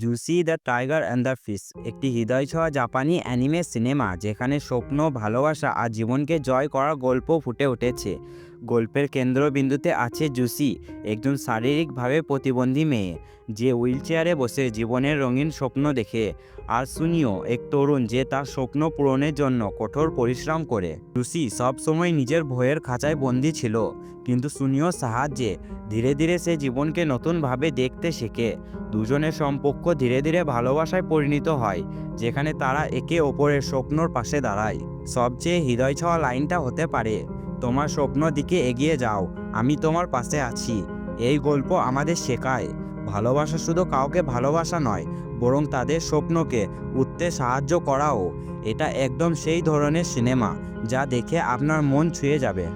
Juicy the tiger and the fish একটি হৃদয় ছোঁয়া জাপানি অ্যানিমে সিনেমা যেখানে স্বপ্ন, ভালোবাসা আর জীবনকে জয় করার গল্প ফুটে উঠেছে। গল্পের কেন্দ্রবিন্দুতে আছে জুসি, একজন শারীরিকভাবে প্রতিবন্ধী মেয়ে, যে হুইলচেয়ারে বসে জীবনের রঙিন স্বপ্ন দেখে। আর সুনিও এক তরুণ যে তার স্বপ্ন পূরণের জন্য কঠোর পরিশ্রম করে। জুসি সবসময় নিজের ভয়ের খাঁচায় বন্দি ছিল, কিন্তু সুনিও সাহায্যে ধীরে ধীরে সে জীবনকে নতুনভাবে দেখতে শেখে। দুজনের সম্পর্ক ধীরে ধীরে ভালোবাসায় পরিণত হয়, যেখানে তারা একে অপরের স্বপ্নর পাশে দাঁড়ায়। সবচেয়ে হৃদয় ছোঁয়া লাইনটা হতে পারে তোমার স্বপ্ন দিকে এগিয়ে যাও, আমি তোমার পাশে আছি। এই গল্প আমাদের শেখায়। ভালোবাসা শুধু কাউকে ভালোবাসা নয়, বরং তাদের স্বপ্নকে উঠতে সাহায্য করাও। এটা একদম সেই ধরনের সিনেমা, যা দেখে আপনার মন ছুঁয়ে যাবে।